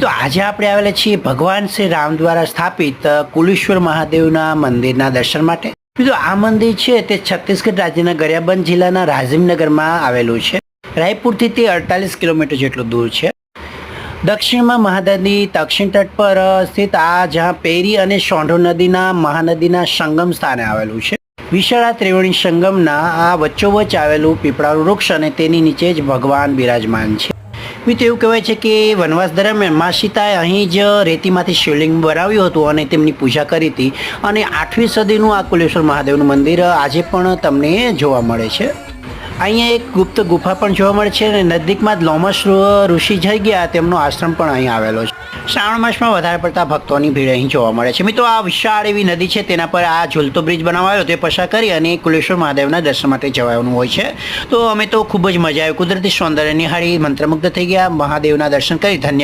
તો આજે આપણે આવેલા છીએ ભગવાન શ્રી રામ દ્વારા સ્થાપિત કુલેશ્વર મહાદેવના મંદિરના દર્શન માટે. મિત્રો, આ મંદિર છે તે છત્તીસગઢ રાજ્યના ગરિયાબંધ જિલ્લાના રાજીવનગરમાં આવેલું છે. રાયપુરથી તે અડતાલીસ કિલોમીટર જેટલું દૂર છે. દક્ષિણમાં મહાનદી, દક્ષિણ તટ પર સ્થિત આ જ્યાં પેરી અને સોંઢો નદીના મહાનદીના સંગમ સ્થાને આવેલું છે. વિશાળા ત્રિવેણી સંગમના આ વચ્ચોવચ્ચ આવેલું પીપળાનું વૃક્ષ અને તેની નીચે જ ભગવાન બિરાજમાન છે. મિત્રો, એવું કહેવાય છે કે વનવાસ દરમિયાન મા સીતાએ અહીં જ રેતીમાંથી શિવલિંગ બનાવ્યું હતું અને તેમની પૂજા કરી હતી. અને આઠમી સદીનું આ કુલેશ્વર મહાદેવનું મંદિર આજે પણ તમને જોવા મળે છે. અહીંયા એક ગુપ્ત ગુફા પણ જોવા મળે છે અને નજીકમાં જ લોમસ ઋષિ જઈ ગયા, તેમનો આશ્રમ પણ અહીં આવેલો છે. શ્રાવણ માસમાં વધારે પડતા ભક્તોની ભીડ અહીં જોવા મળે છે. મિત્રો, આ વિશાળ એવી નદી છે, તેના પર આ ઝૂલતો બ્રિજ બનાવાયો તે પસાર કરી અને કુલેશ્વર મહાદેવના દર્શન માટે જવાનું હોય છે. તો અમે તો ખૂબ જ મજા આવી. કુદરતી સૌંદર્ય નિહાળી મંત્રમુગ્ધ થઈ ગયા. મહાદેવના દર્શન કરી ધન્ય